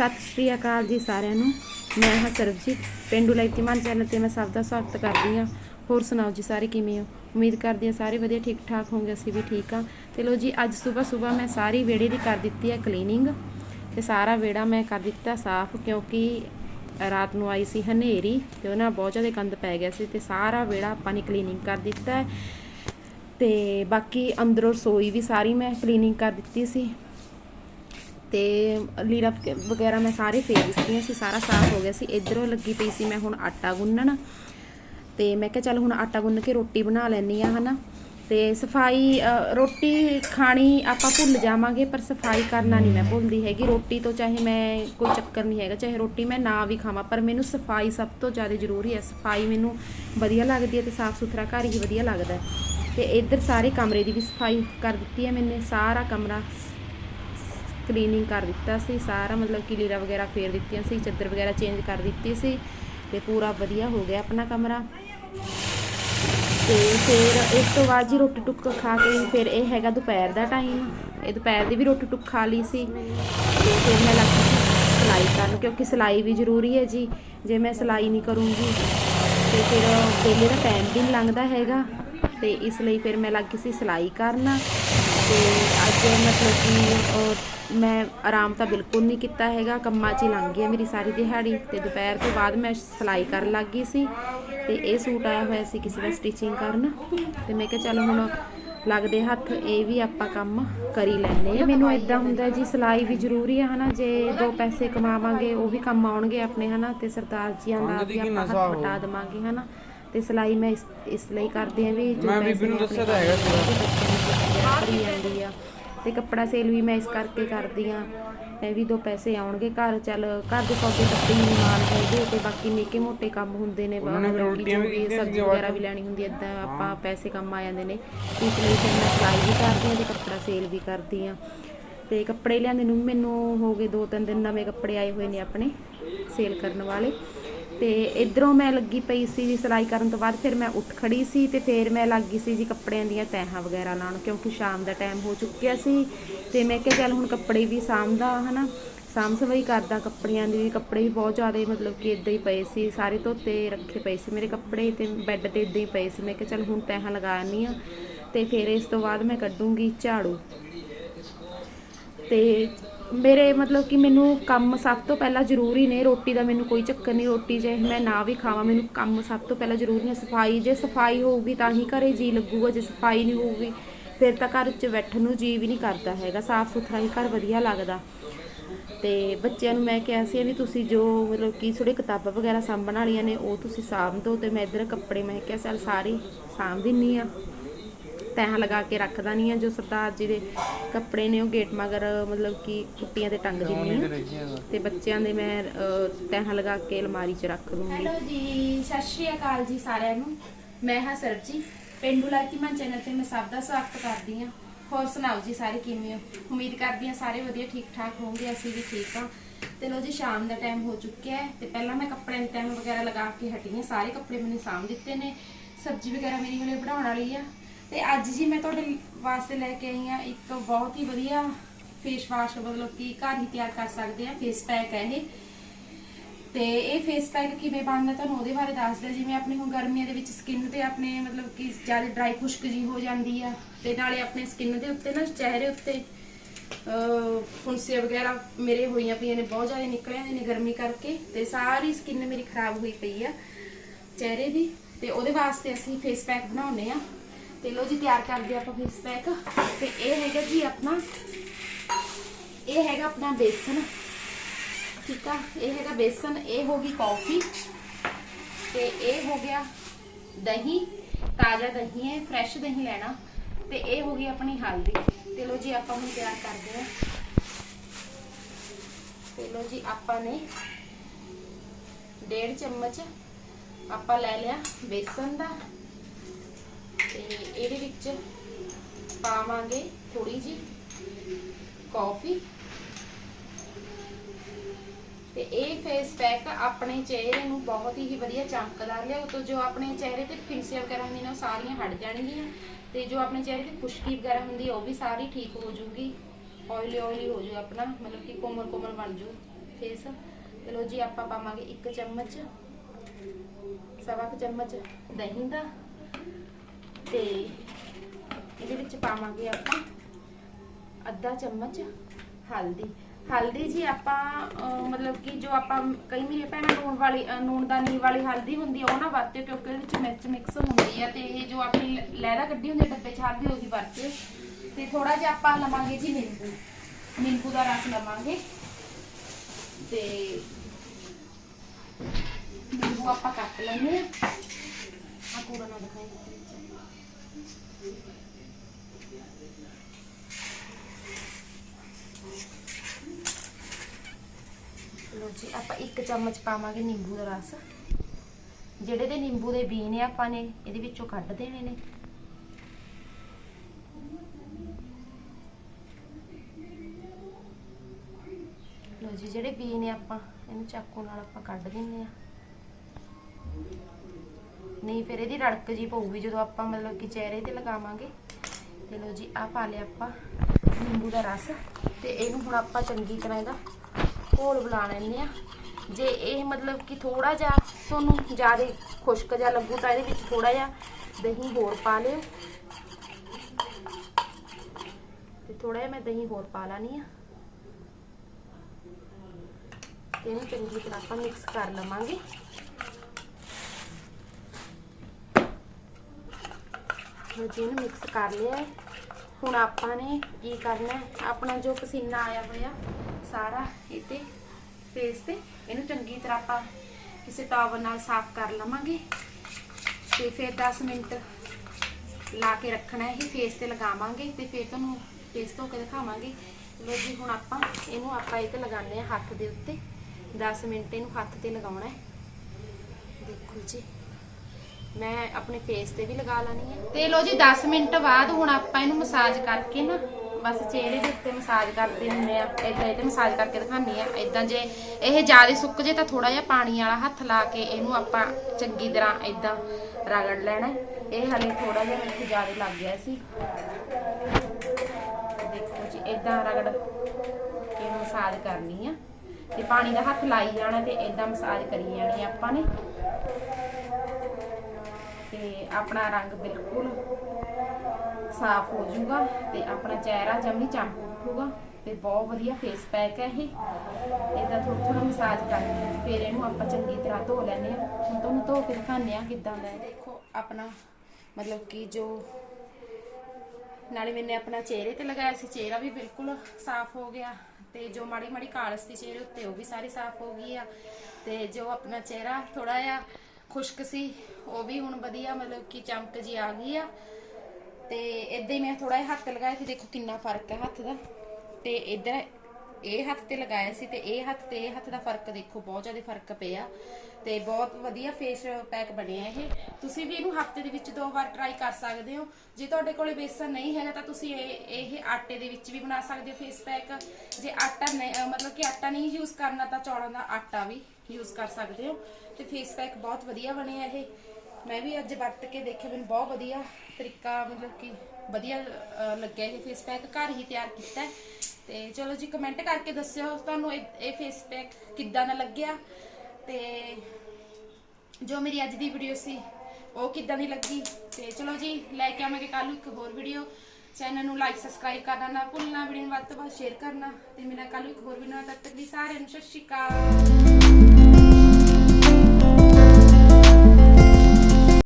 ਸਤਿ ਸ਼੍ਰੀ ਅਕਾਲ ਜੀ ਸਾਰਿਆਂ ਨੂੰ। ਮੈਂ ਹਾਂ ਸਰਬਜੀਤ। ਪਿੰਡੂ ਲਾਈਫ ਧੀਮਾਨ ਚੈਨਲ ਤੇ ਮੈਂ ਸਭ ਦਾ ਸਵਾਗਤ ਕਰਦੀ ਹਾਂ। ਹੋਰ ਸੁਣਾਓ ਜੀ ਸਾਰੇ ਕਿਵੇਂ ਹੋ? ਉਮੀਦ ਕਰਦੀ ਹਾਂ ਸਾਰੇ ਵਧੀਆ ਠੀਕ ਠਾਕ ਹੋਣਗੇ ਅਸੀਂ ਵੀ ਠੀਕ ਹਾਂ। ਤੇ ਲੋ ਜੀ, ਅੱਜ ਸਵੇਰ ਸਵੇਰ ਮੈਂ ਸਾਰੀ ਵਿਹੜੇ ਦੀ ਕਰ ਦਿੱਤੀ ਹੈ ਕਲੀਨਿੰਗ ਤੇ ਸਾਰਾ ਵਿਹੜਾ ਮੈਂ ਕਰ ਦਿੱਤਾ ਸਾਫ਼, ਕਿਉਂਕਿ ਰਾਤ ਨੂੰ ਆਈ ਸੀ ਹਨੇਰੀ ਤੇ ਉਹਨਾਂ ਬਹੁਤ ਜ਼ਿਆਦਾ ਗੰਦ ਪੈ ਗਿਆ ਸੀ ਤੇ ਸਾਰਾ ਵਿਹੜਾ ਆਪਾਂ ਨੇ ਕਲੀਨਿੰਗ ਕਰ ਦਿੱਤਾ ਹੈ। ਤੇ ਬਾਕੀ ਅੰਦਰੋਂ ਰਸੋਈ ਵੀ ਸਾਰੀ ਮੈਂ ਕਲੀਨਿੰਗ ਕਰ ਦਿੱਤੀ ਸੀ। ਤੇ ਲੀਰਾ ਵਗੈਰਾ ਮੈਂ ਸਾਰੇ ਫੇਰ ਦਿੱਤੀਆਂ ਸੀ, ਸਾਰਾ ਸਾਫ਼ ਹੋ ਗਿਆ ਸੀ। ਇਧਰੋਂ ਲੱਗੀ ਪਈ ਸੀ ਮੈਂ ਹੁਣ ਆਟਾ ਗੁੰਨਣ। ਤੇ ਮੈਂ ਕਿਹਾ ਚੱਲ ਹੁਣ ਆਟਾ ਗੁੰਨ ਕੇ ਰੋਟੀ ਬਣਾ ਲੈਣੀ ਆ ਹਨਾ। ਤੇ ਸਫ਼ਾਈ ਰੋਟੀ ਖਾਣੀ ਆਪਾਂ ਭੁੱਲ ਜਾਵਾਂਗੇ, ਪਰ ਸਫ਼ਾਈ ਕਰਨਾ ਨਹੀਂ ਮੈਂ ਭੁੱਲਦੀ ਹੈਗੀ। ਰੋਟੀ ਤੋਂ ਚਾਹੇ ਮੈਂ ਕੋਈ ਚੱਕਰ ਨਹੀਂ ਹੈਗਾ, ਚਾਹੇ ਰੋਟੀ ਮੈਂ ਨਾ ਵੀ ਖਾਵਾਂ, ਪਰ ਮੈਨੂੰ ਸਫ਼ਾਈ ਸਭ ਤੋਂ ਜ਼ਿਆਦਾ ਜ਼ਰੂਰੀ ਹੈ। ਸਫ਼ਾਈ ਮੈਨੂੰ ਵਧੀਆ ਲੱਗਦੀ ਹੈ ਤੇ ਸਾਫ਼ ਸੁਥਰਾ ਘਰ ਹੀ ਵਧੀਆ ਲੱਗਦਾ ਹੈ। ਤੇ ਇੱਧਰ ਸਾਰੇ ਕਮਰੇ ਦੀ ਵੀ ਸਫ਼ਾਈ ਕਰ ਦਿੱਤੀ ਹੈ ਮੈਨੇ, ਸਾਰਾ ਕਮਰਾ ਕਲੀਨਿੰਗ ਕਰ ਦਿੱਤਾ ਸੀ, ਸਾਰਾ ਮਤਲਬ ਕਿ ਲੀਰਾ ਵਗੈਰਾ ਫੇਰ ਦਿੱਤੀਆਂ ਸੀ, ਚੱਦਰ ਵਗੈਰਾ ਚੇਂਜ ਕਰ ਦਿੱਤੀ ਸੀ ਤੇ ਪੂਰਾ ਵਧੀਆ ਹੋ ਗਿਆ ਆਪਣਾ ਕਮਰਾ। ਤੇ ਫਿਰ ਇਸ ਤੋਂ ਬਾਅਦ ਜੀ ਰੋਟੀ ਟੁੱਕ ਖਾ ਕੇ ਫਿਰ ਇਹ ਹੈਗਾ ਦੁਪਹਿਰ ਦਾ ਟਾਈਮ ਇਹ ਦੁਪਹਿਰ ਦੀ ਵੀ ਰੋਟੀ ਟੁੱਕ ਖਾ ਲਈ ਸੀ। ਤੇ ਫਿਰ ਮੈਂ ਲੱਗ ਗਈ ਸਿਲਾਈ ਕਰਨ, ਕਿਉਂਕਿ ਸਿਲਾਈ ਵੀ ਜ਼ਰੂਰੀ ਹੈ ਜੀ। ਜੇ ਮੈਂ ਸਿਲਾਈ ਨਹੀਂ ਕਰੂੰਗੀ, ਤੇ ਫਿਰ ਵੇਲੇ ਦਾ ਟਾਈਮ ਵੀ ਨਹੀਂ ਲੰਘਦਾ ਹੈਗਾ। ਤੇ ਇਸ ਲਈ ਫਿਰ ਮੈਂ ਲੱਗ ਗਈ ਸੀ ਸਿਲਾਈ ਕਰਨ। ਤੇ ਅੱਜ ਮਤਲਬ ਕਿ ਮੈਂ ਆਰਾਮ ਤਾਂ ਬਿਲਕੁਲ ਨਹੀਂ ਕੀਤਾ ਹੈਗਾ ਕੰਮਾਂ 'ਚ ਹੀ ਲੰਘ ਗਈ ਹੈ ਮੇਰੀ ਸਾਰੀ ਦਿਹਾੜੀ ਤੇ ਦੁਪਹਿਰ ਤੋਂ ਬਾਅਦ ਮੈਂ ਸਿਲਾਈ ਕਰਨ ਲੱਗ ਗਈ ਸੀ ਤੇ ਇਹ ਸੂਟ ਆਇਆ ਹੋਇਆ ਸੀ ਕਿਸੇ ਦਾ ਸਟਿਚਿੰਗ ਕਰਨ ਤੇ ਮੈਂ ਕਿਹਾ ਚੱਲ ਹੁਣ ਲੱਗਦੇ ਹੱਥ ਇਹ ਵੀ ਆਪਾਂ ਕੰਮ ਕਰੀ ਲੈਣੇ ਆ ਮੈਨੂੰ ਇਦਾਂ ਹੁੰਦਾ ਜੀ ਸਿਲਾਈ ਵੀ ਜ਼ਰੂਰੀ ਹੈ ਹਨਾ ਜੇ ਦੋ ਪੈਸੇ ਕਮਾਵਾਂਗੇ ਉਹ ਵੀ ਕੰਮ ਆਉਣਗੇ ਆਪਣੇ ਹਨਾ ਤੇ ਸਰਦਾਰ ਜੀਆਂ ਦਾ ਵੀ ਆਪਾਂ ਹੱਥ ਵਟਾ ਦੇਵਾਂਗੇ ਹਨਾ ਤੇ ਸਿਲਾਈ ਮੈਂ ਇਸ ਇਸ ਲਈ ਕਰਦੀ ਆ ਵੀ ਜੋ ਮੈਂ ਪੈਸੇ ਬੀਬੀ ਨੂੰ ਨੇ ਦੱਸਿਆ ਤਾਂ ਹੈਗਾ ਜਾਂਦੀ ਆ। ਤੇ ਕੱਪੜਾ ਸੇਲ ਵੀ ਮੈਂ ਇਸ ਕਰਕੇ ਕਰਦੀ ਆ ਇਹ ਵੀ ਦੋ ਪੈਸੇ ਆਉਣਗੇ। ਘਰ ਚੱਲ ਘਰ ਦੇ ਸੌਦੇ ਪੱਤੇ ਹੀ ਨਹੀਂ ਮਾਲ ਹੈਗੇ ਤੇ ਬਾਕੀ ਨਿੱਕੇ ਮੋਟੇ ਕੰਮ ਹੁੰਦੇ ਨੇ। ਉਹਨਾਂ ਨੇ ਫਿਰ ਮਤਲਬ ਕਿ ਉਲਟੀਆਂ ਜੋ ਵੀ ਸਬਜ਼ੀ ਵਗੈਰਾ ਵੀ ਲੈਣੀ ਹੁੰਦੀ ਐਦਾਂ ਆਪਾਂ ਪੈਸੇ ਕੰਮ ਆ ਜਾਂਦੇ ਨੇ। ਇਸ ਲਈ ਫਿਰ ਮੈਂ ਸਿਲਾਈ ਵੀ ਕਰਦੀ ਆ ਤੇ ਕੱਪੜਾ ਸੇਲ ਵੀ ਕਰਦੀ ਆ ਤੇ ਕੱਪੜੇ ਲਿਆਂਦੇ ਨੂੰ ਮੈਨੂੰ ਹੋ ਗਏ ਦੋ ਤਿੰਨ ਦਿਨ ਨਵੇਂ ਕੱਪੜੇ ਆਏ ਹੋਏ ਨੇ ਆਪਣੇ ਸੇਲ ਕਰਨ ਵਾਲੇ। ਤੇ ਇਧਰੋਂ ਮੈਂ ਲੱਗੀ ਪਈ ਸੀ ਜੀ ਸਿਲਾਈ ਕਰਨ ਤੋਂ ਬਾਅਦ, ਫਿਰ ਮੈਂ ਉੱਠ ਖੜੀ ਸੀ ਤੇ ਫਿਰ ਮੈਂ ਲੱਗ ਗਈ ਸੀ ਜੀ ਕੱਪੜਿਆਂ ਦੀਆਂ ਤੈਹਾਂ ਵਗੈਰਾ ਲਾਉਣ, ਕਿਉਂਕਿ ਸ਼ਾਮ ਦਾ ਟਾਈਮ ਹੋ ਚੁੱਕਿਆ ਸੀ ਤੇ ਮੈਂ ਕਿਹਾ ਚੱਲ ਹੁਣ ਕੱਪੜੇ ਵੀ ਸਾਂਭਦਾ, ਹਨਾ। ਸਾਂਭ ਸਫ਼ਾਈ ਕਰਦਾ ਕੱਪੜਿਆਂ ਦੀ, ਕੱਪੜੇ ਵੀ ਬਹੁਤ ਜ਼ਿਆਦਾ ਮਤਲਬ ਕਿ ਇਦਾਂ ਹੀ ਪਏ ਸੀ, ਸਾਰੇ ਧੋਤੇ ਰੱਖੇ ਪਏ ਸੀ ਮੇਰੇ ਕੱਪੜੇ ਤੇ ਬੈੱਡ ਤੇ ਇਦਾਂ ਹੀ ਪਏ ਸੀ। ਮੈਂ ਕਿਹਾ ਚੱਲ ਹੁਣ ਤੈਹਾਂ ਲਗਾ ਆਨੀ ਆ ਤੇ ਫਿਰ ਇਸ ਤੋਂ ਬਾਅਦ ਮੈਂ ਕੱਢੂੰਗੀ ਝਾੜੂ। ਤੇ ਮੇਰੇ ਮਤਲਬ ਕਿ ਮੈਨੂੰ ਕੰਮ ਸਭ ਤੋਂ ਪਹਿਲਾਂ ਜ਼ਰੂਰੀ ਨੇ, ਰੋਟੀ ਦਾ ਮੈਨੂੰ ਕੋਈ ਚੱਕਰ ਨਹੀਂ, ਰੋਟੀ ਜੇ ਮੈਂ ਨਾ ਵੀ ਖਾਵਾਂ, ਮੈਨੂੰ ਕੰਮ ਸਭ ਤੋਂ ਪਹਿਲਾਂ ਜ਼ਰੂਰੀ ਹੈ ਸਫ਼ਾਈ, ਜੇ ਸਫ਼ਾਈ ਹੋਊਗੀ ਤਾਂ ਹੀ ਘਰੇ ਜੀ ਲੱਗੂਗਾ, ਜੇ ਸਫ਼ਾਈ ਨਹੀਂ ਹੋਊਗੀ ਫਿਰ ਤਾਂ ਘਰ 'ਚ ਬੈਠਣ ਨੂੰ ਜੀ ਵੀ ਨਹੀਂ ਕਰਦਾ ਹੈਗਾ, ਸਾਫ਼ ਸੁਥਰਾ ਹੀ ਘਰ ਵਧੀਆ ਲੱਗਦਾ। ਤੇ ਬੱਚਿਆਂ ਨੂੰ ਮੈਂ ਕਿਹਾ ਸੀ ਵੀ ਤੁਸੀਂ ਜੋ ਮਤਲਬ ਕਿ ਥੋੜੇ ਕਿਤਾਬਾਂ ਵਗੈਰਾ ਸਾਂਭਣ ਵਾਲੀਆਂ ਨੇ, ਉਹ ਤੁਸੀਂ ਸਾਂਭ ਦਿਓ ਤੇ ਮੈਂ ਇੱਧਰ ਕੱਪੜੇ, ਮੈਂ ਕਿਹਾ ਚੱਲ ਸਾਰੇ ਸਾਂਭ ਦਿੰਨੀ ਆ। ਤੈਹਾਂ ਲਗਾ ਕੇ ਰੱਖਦਾ ਨਹੀਂ ਆ, ਜੋ ਸਰਦਾਰ ਜੀ ਦੇ ਕੱਪੜੇ ਨੇ ਉਹ ਗੇਟ ਮਗਰ, ਮਤਲਬ ਕਿ ਕੁੱਟੀਆਂ ਤੇ ਟੰਗ ਦਿੰਨੀ ਆ ਤੇ ਬੱਚਿਆਂ ਦੇ ਮੈਂ ਤੈਹਾਂ ਲਗਾ ਕੇ ਅਲਮਾਰੀ 'ਚ ਰੱਖ ਦੂੰਗੀ। ਹੈਲੋ ਜੀ, ਸਤਿ ਸ਼੍ਰੀ ਅਕਾਲ ਜੀ ਸਾਰਿਆਂ ਨੂੰ। ਮੈਂ ਹਾਂ ਸਰਜੀ ਪਿੰਡੂ ਲਾਈਟੀਮਨ ਚੈਨਲ ਤੇ ਮੈਂ ਸਭ ਦਾ ਸਵਾਗਤ ਕਰਦੀ ਹਾਂ। ਹੋਰ ਸੁਣਾਓ ਜੀ ਸਾਰੇ ਕਿਵੇਂ ਹੋ? ਉਮੀਦ ਕਰਦੀ ਆ ਸਾਰੇ ਵਧੀਆ ਠੀਕ ਠਾਕ ਹੋਵੋਗੇ ਅਸੀਂ ਵੀ ਠੀਕ ਆ ਤੇ ਲੋ ਜੀ, ਸ਼ਾਮ ਦਾ ਟਾਈਮ ਹੋ ਚੁੱਕਿਆ ਹੈ। ਤੇ ਪਹਿਲਾਂ ਮੈਂ ਕੱਪੜਿਆਂ ਦੀ ਤੈਹਾਂ ਵਗੈਰਾ ਲਗਾ ਕੇ ਹਟੀ ਆ ਸਾਰੇ ਕੱਪੜੇ ਮੈਨੂੰ ਸਾਂਭ ਦਿੱਤੇ ਨੇ। ਸਬਜ਼ੀ ਵਗੈਰਾ ਮੇਰੀ ਹਲੇ ਬਣਾਉਣ ਵਾਲੀ ਆ। ਤੇ ਅੱਜ ਜੀ ਮੈਂ ਤੁਹਾਡੇ ਵਾਸਤੇ ਲੈ ਕੇ ਆਈ ਆ ਇੱਕ ਬਹੁਤ ਹੀ ਵਧੀਆ ਫੇਸ ਵਾਸ਼ ਮਤਲਬ ਕਿ ਘਰ ਹੀ ਤਿਆਰ ਕਰ ਸਕਦੇ ਆ ਫੇਸ ਪੈਕ ਹੈ ਇਹ। ਤੇ ਇਹ ਫੇਸ ਪੈਕ ਕਿਵੇਂ ਬਣਦਾ ਤੁਹਾਨੂੰ ਉਹਦੇ ਬਾਰੇ ਦੱਸਦਾ ਜਿਵੇਂ ਆਪਣੀ ਹੁਣ ਗਰਮੀਆਂ ਦੇ ਵਿੱਚ ਸਕਿਨ ਤੇ ਆਪਣੇ ਮਤਲਬ ਕਿ ਜ਼ਿਆਦਾ ਡਰਾਈ ਖੁਸ਼ਕ ਜੀ ਹੋ ਜਾਂਦੀ ਆ ਤੇ ਨਾਲੇ ਆਪਣੇ ਸਕਿਨ ਦੇ ਉੱਤੇ ਨਾ ਚਿਹਰੇ ਉੱਤੇ, ਅਹ ਵਗੈਰਾ ਮੇਰੇ ਹੋਈਆਂ ਪਈਆਂ ਨੇ, ਬਹੁਤ ਜ਼ਿਆਦਾ ਨਿਕਲਿਆ ਨੇ ਗਰਮੀ ਕਰਕੇ ਤੇ ਸਾਰੀ ਸਕਿਨ ਮੇਰੀ ਖਰਾਬ ਹੋਈ ਪਈ ਆ ਚਿਹਰੇ ਦੀ। ਤੇ ਉਹਦੇ ਵਾਸਤੇ ਅਸੀਂ ਫੇਸ ਪੈਕ ਬਣਾਉਨੇ ਆ ਤੇ ਲੋ ਜੀ, ਤਿਆਰ ਕਰਦੇ ਆਪਾਂ ਫੇਸ ਪੈਕ ਤੇ ਇਹ ਹੈਗਾ ਜੀ ਆਪਣਾ, ਇਹ ਹੈਗਾ ਆਪਣਾ ਬੇਸਨ। ਠੀਕ ਆ? ਇਹ ਹੈਗਾ ਬੇਸਨ, ਇਹ ਹੋ ਗਈ ਕੌਫੀ ਤੇ ਇਹ ਹੋ ਗਿਆ ਦਹੀਂ, ਤਾਜ਼ਾ ਦਹੀਂ ਹੈ ਫਰੈਸ਼ ਦਹੀਂ ਲੈਣਾ। ਤੇ ਇਹ ਹੋ ਗਈ ਆਪਣੀ ਹਲਦੀ। ਤੇ ਲੋ ਜੀ, ਆਪਾਂ ਹੁਣ ਤਿਆਰ ਕਰਦੇ ਹਾਂ। ਤੇ ਲੋ ਜੀ, ਆਪਾਂ ਨੇ ਡੇਢ ਚਮਚ ਆਪਾਂ ਲੈ ਲਿਆ ਬੇਸਨ ਦਾ। ਤੇ ਇਹਦੇ ਵਿੱਚ ਪਾਵਾਂਗੇ ਥੋੜੀ ਜੀ ਕੌਫੀ ਤੇ ਇਹ ਫੇਸ ਪੈਕ ਆਪਣੇ ਚਿਹਰੇ ਨੂੰ ਬਹੁਤ ਹੀ ਵਧੀਆ ਚਮਕਦਾਰ ਲਿਆਉ ਤੋਂ ਜੋ ਆਪਣੇ ਚਿਹਰੇ ਤੇ ਫਿੰਸੀਆਂ ਵਗੈਰਾ ਹੁੰਦੀਆਂ ਨੇ ਉਹ ਸਾਰੀਆਂ ਹਟ ਜਾਣਗੀਆਂ ਤੇ ਜੋ ਆਪਣੇ ਚਿਹਰੇ ਤੇ ਖੁਸ਼ਕੀ ਵਗੈਰਾ ਹੁੰਦੀ ਹੈ ਉਹ ਵੀ ਸਾਰੀ ਠੀਕ ਹੋ ਜੂਗੀ। ਆਇਲੀ ਆਇਲੀ ਹੋ ਜੂ ਆਪਣਾ, ਮਤਲਬ ਕਿ ਕੋਮਲ ਕੋਮਲ ਬਣ ਜੂ ਫੇਸ ਤੇ ਜੀ, ਆਪਾਂ ਪਾਵਾਂਗੇ ਇੱਕ ਚਮਚ, ਸਵਾ ਕੁ ਚਮਚ ਦਹੀਂ ਦਾ। ਤੇ ਇਹਦੇ ਵਿੱਚ ਪਾਵਾਂਗੇ ਆਪਾਂ ਅੱਧਾ ਚਮਚ ਹਲਦੀ। ਹਲਦੀ ਜੀ ਆਪਾਂ ਮਤਲਬ ਕਿ ਜੋ ਆਪਾਂ ਕਈ ਮੇਰੇ ਭੈਣਾਂ ਲੂਣ ਵਾਲੀ ਅਹ, ਨੂਣਦਾਨੀ ਵਾਲੀ ਹਲਦੀ ਹੁੰਦੀ ਆ ਉਹ ਨਾ ਵਰਤਿਓ ਕਿਉਂਕਿ ਉਹਦੇ ਵਿੱਚ ਮਿਰਚ ਮਿਕਸ ਹੁੰਦੀ ਆ ਤੇ ਇਹ ਜੋ ਆਪਣੀ ਲਹਿਰਾ ਕੱਢੀ ਹੁੰਦੀ ਆ ਡੱਬੇ 'ਚ ਹਲਦੀ ਉਹਦੀ ਵਰਤਿਓ। ਤੇ ਥੋੜਾ ਜਿਹਾ ਆਪਾਂ ਲਵਾਂਗੇ ਜੀ ਨਿੰਬੂ। ਨਿੰਬੂ ਦਾ ਰਸ ਲਵਾਂਗੇ। ਤੇ ਨਿੰਬੂ ਆਪਾਂ ਕੱਟ ਲੈਂਦੇ ਆ। ਆ ਕੂੜਾ ਨਾ ਦਿਖਾਈ ਲੋ ਜੀ ਆਪਾਂ ਇੱਕ ਚਮਚ ਪਾਵਾਂਗੇ ਨਿੰਬੂ ਦਾ ਰਸ। ਜਿਹੜੇ ਦੇ ਨਿੰਬੂ ਦੇ ਬੀ ਨੇ ਆਪਾਂ ਨੇ, ਇਹਦੇ ਵਿੱਚੋਂ ਕੱਢ ਦੇਣੇ ਨੇ। ਲੋ ਜੀ, ਜਿਹੜੇ ਬੀ ਨੇ ਆਪਾਂ, ਇਹਨੂੰ ਚਾਕੂ ਨਾਲ ਆਪਾਂ ਕੱਢ ਦਿੰਨੇ ਆ। ਨਹੀਂ, ਫਿਰ ਇਹਦੀ ਰੜਕ ਜੀ ਪਊਗੀ, ਜਦੋਂ ਆਪਾਂ ਮਤਲਬ ਕਿ ਚਿਹਰੇ ਤੇ ਲਗਾਵਾਂਗੇ। ਤੇ ਲੋ ਜੀ ਆ ਪਾ ਲਿਆ ਆਪਾਂ ਨਿੰਬੂ ਦਾ ਰਸ। ਤੇ ਇਹਨੂੰ ਹੁਣ ਆਪਾਂ ਚੰਗੀ ਤਰ੍ਹਾਂ ਇਹਦਾ ਘੋਲ ਬਣਾ ਲੈਂਦੇ ਆ। ਜੇ ਇਹ ਮਤਲਬ ਕਿ ਥੋੜਾ ਜਿਹਾ ਤੁਹਾਨੂੰ ਜ਼ਿਆਦਾ ਖੁਸ਼ਕ ਜਿਹਾ ਲੱਗੂ ਤਾਂ ਇਹਦੇ ਵਿੱਚ ਥੋੜਾ ਜਿਹਾ ਦਹੀਂ ਹੋਰ ਪਾ ਲਿਓ। ਤੇ ਥੋੜਾ ਜਿਹਾ ਮੈਂ ਦਹੀਂ ਹੋਰ ਪਾ ਲਾਨੀ ਆ ਤੇ ਇਹਨੂੰ ਚੰਗੀ ਤਰ੍ਹਾਂ ਆਪਾਂ ਮਿਕਸ ਕਰ ਲਵਾਂਗੇ। ਲੋ ਜੀ, ਇਹਨੂੰ ਮਿਕਸ ਕਰ ਲਿਆ ਹੈ। ਹੁਣ ਆਪਾਂ ਨੇ ਕੀ ਕਰਨਾ ਆਪਣਾ ਜੋ ਪਸੀਨਾ ਆਇਆ ਹੋਇਆ ਸਾਰਾ ਇਹਤੇ ਫੇਸ ਤੇ ਇਹਨੂੰ ਚੰਗੀ ਤਰ੍ਹਾਂ ਆਪਾਂ ਕਿਸੇ ਟਾਵਰ ਨਾਲ ਸਾਫ਼ ਕਰ ਲਵਾਂਗੇ ਤੇ ਫਿਰ 10 ਮਿੰਟ ਲਾ ਕੇ ਰੱਖਣਾ ਹੈ ਇਹ ਫੇਸ ਤੇ ਲਗਾਵਾਂਗੇ ਤੇ ਫਿਰ ਤੁਹਾਨੂੰ ਫੇਸ ਧੋ ਕੇ ਦਿਖਾਵਾਂਗੇ। ਲੋ ਜੀ, ਹੁਣ ਆਪਾਂ ਇਹਨੂੰ ਆਪਾਂ ਇਹ ਤੇ ਲਗਾਉਂਦੇ ਆ ਹੱਥ ਦੇ ਉੱਤੇ। 10 ਮਿੰਟ ਇਹਨੂੰ ਹੱਥ ਤੇ ਲਗਾਉਣਾ ਹੈ। ਦੇਖੋ ਜੀ, ਮੈਂ ਆਪਣੇ ਫੇਸ ਤੇ ਵੀ ਲਗਾ ਲਾਣੀ ਹੈ। ਤੇ ਲੋ ਜੀ 10 ਮਿੰਟ ਬਾਅਦ ਹੁਣ ਆਪਾਂ ਇਹਨੂੰ ਮਸਾਜ ਕਰਕੇ ਨਾ ਬਸ ਚਿਹਰੇ ਦੇ ਉੱਤੇ ਮਸਾਜ ਕਰਦੇ ਹੁੰਦੇ ਆ ਇਦਾਂ ਇਹਦੇ ਮਸਾਜ ਕਰਕੇ ਦਿਖਾਉਂਦੀ ਆ। ਇਦਾਂ ਜੇ ਇਹ ਜ਼ਿਆਦਾ ਸੁੱਕ ਜੇ ਤਾਂ ਥੋੜਾ ਜਿਹਾ ਪਾਣੀ ਵਾਲਾ ਹੱਥ ਲਾ ਕੇ ਇਹਨੂੰ ਆਪਾਂ ਚੰਗੀ ਤਰ੍ਹਾਂ ਇਦਾਂ ਰਗੜ ਲੈਣਾ ਇਹ ਹਲੇ ਥੋੜਾ ਜਿਹਾ ਮੈਨੂੰ ਜ਼ਿਆਦਾ ਲੱਗ ਗਿਆ ਸੀ। ਦੇਖੋ ਜੀ ਇਦਾਂ ਰਗੜ ਕੇ ਮਸਾਜ ਕਰਨੀ ਆ। ਤੇ ਪਾਣੀ ਦਾ ਹੱਥ ਲਾਈ ਜਾਣਾ ਤੇ ਇਦਾਂ ਮਸਾਜ ਕਰੀ ਜਾਣੀ ਆਪਾਂ ਨੇ। ਤੇ ਆਪਣਾ ਰੰਗ ਬਿਲਕੁਲ ਸਾਫ਼ ਹੋ ਜਾਊਗਾ ਤੇ ਆਪਣਾ ਚਿਹਰਾ ਜਮੀ ਚਮਕ ਉੱਠੂਗਾ ਤੇ ਬਹੁਤ ਵਧੀਆ ਫੇਸ ਪੈਕ ਹੈ ਇਹ। ਇਹਦਾ ਥੋੜਾ ਥੋੜਾ ਮਸਾਜ ਕਰਕੇ ਫਿਰ ਇਹਨੂੰ ਆਪਾਂ ਚੰਗੀ ਤਰ੍ਹਾਂ ਧੋ ਲੈਂਦੇ ਆ ਹੁਣ ਤੁਹਾਨੂੰ ਧੋ ਕੇ ਦਿਖਾਉਂਦੇ ਆ ਕਿਦਾਂ ਦਾ ਦੇਖੋ, ਆਪਣਾ ਮਤਲਬ ਕਿ ਜੋ ਨਾਲੇ ਮੈਨੇ ਆਪਣਾ ਚਿਹਰੇ ਤੇ ਲਗਾਇਆ ਸੀ, ਚਿਹਰਾ ਵੀ ਬਿਲਕੁਲ ਸਾਫ਼ ਹੋ ਗਿਆ ਤੇ ਜੋ ਮਾੜੀ ਮਾੜੀ ਕਾਲਸ ਸੀ ਚਿਹਰੇ ਉੱਤੇ ਉਹ ਵੀ ਸਾਰੀ ਸਾਫ਼ ਹੋ ਗਈ ਆ ਤੇ ਜੋ ਆਪਣਾ ਚਿਹਰਾ ਥੋੜਾ ਜਿਹਾ ਖੁਸ਼ਕ ਸੀ, ਉਹ ਵੀ ਹੁਣ ਵਧੀਆ ਮਤਲਬ ਕਿ ਚਮਕ ਜੀ ਆ ਗਈ ਆ। ਤੇ ਇਦਾਂ ਹੀ ਮੈਂ ਥੋੜਾ ਜਿਹਾ ਹੱਥ ਲਗਾਇਆ ਸੀ, ਦੇਖੋ ਕਿੰਨਾ ਫ਼ਰਕ ਹੈ ਹੱਥ ਦਾ। ਤੇ ਇਧਰ ਇਹ ਹੱਥ ਤੇ ਲਗਾਇਆ ਸੀ ਤੇ ਇਹ ਹੱਥ ਤੇ ਇਹ ਹੱਥ ਦਾ ਫ਼ਰਕ ਦੇਖੋ, ਬਹੁਤ ਜ਼ਿਆਦਾ ਫ਼ਰਕ ਪਿਆ। ਤੇ ਬਹੁਤ ਵਧੀਆ ਫੇਸ ਪੈਕ ਬਣਿਆ ਇਹ। ਤੁਸੀਂ ਵੀ ਇਹਨੂੰ ਹਫ਼ਤੇ ਦੇ ਵਿੱਚ ਦੋ ਵਾਰ ਟਰਾਈ ਕਰ ਸਕਦੇ ਹੋ। ਜੇ ਤੁਹਾਡੇ ਕੋਲੇ ਬੇਸਨ ਨਹੀਂ ਹੈਗਾ ਤਾਂ ਤੁਸੀਂ ਇਹ ਆਟੇ ਦੇ ਵਿੱਚ ਵੀ ਬਣਾ ਸਕਦੇ ਹੋ ਫੇਸ ਪੈਕ ਜੇ ਆਟਾ ਮਤਲਬ ਕਿ ਆਟਾ ਨਹੀਂ ਯੂਜ਼ ਕਰਨਾ ਤਾਂ ਚੌਲਾਂ ਦਾ ਆਟਾ ਵੀ ਯੂਜ਼ ਕਰ ਸਕਦੇ ਹੋ। ਤੇ ਫੇਸ ਪੈਕ ਬਹੁਤ ਵਧੀਆ ਬਣਿਆ ਇਹ। ਮੈਂ ਵੀ ਅੱਜ ਵਰਤ ਕੇ ਦੇਖਿਆ ਮੈਨੂੰ ਬਹੁਤ ਵਧੀਆ ਤਰੀਕਾ ਮਤਲਬ ਕਿ ਵਧੀਆ ਲੱਗਿਆ ਇਹ ਫੇਸ ਪੈਕ ਘਰ ਹੀ ਤਿਆਰ ਕੀਤਾ ਹੈ। ਤੇ ਚਲੋ ਜੀ ਕਮੈਂਟ ਕਰਕੇ ਦੱਸਿਓ ਤੁਹਾਨੂੰ ਇਹ ਇਹ ਫੇਸ ਪੈਕ ਕਿੱਦਾਂ ਦਾ ਲੱਗਿਆ? ਤੇ ਜੋ ਮੇਰੀ ਅੱਜ ਦੀ ਵੀਡੀਓ ਸੀ, ਉਹ ਕਿੱਦਾਂ ਦੀ ਲੱਗੀ? ਤੇ ਚਲੋ ਜੀ, ਲੈ ਕੇ ਆਵਾਂਗੇ ਕੱਲ ਨੂੰ ਇੱਕ ਹੋਰ ਵੀਡੀਓ ਚੈਨਲ ਨੂੰ ਲਾਈਕ ਸਬਸਕ੍ਰਾਈਬ ਕਰਨਾ ਨਾ ਭੁੱਲਣਾ ਵੀਡੀਓ ਨੂੰ ਵੱਧ ਤੋਂ ਵੱਧ ਸ਼ੇਅਰ ਕਰਨਾ। ਤੇ ਮੇਰਾ ਕੱਲ ਨੂੰ ਇੱਕ ਹੋਰ ਵੀਡੀਓ ਨਾਲ, ਤਦ ਤੱਕ ਲਈ ਸਾਰਿਆਂ ਨੂੰ ਸਤਿ ਸ਼੍ਰੀ ਅਕਾਲ।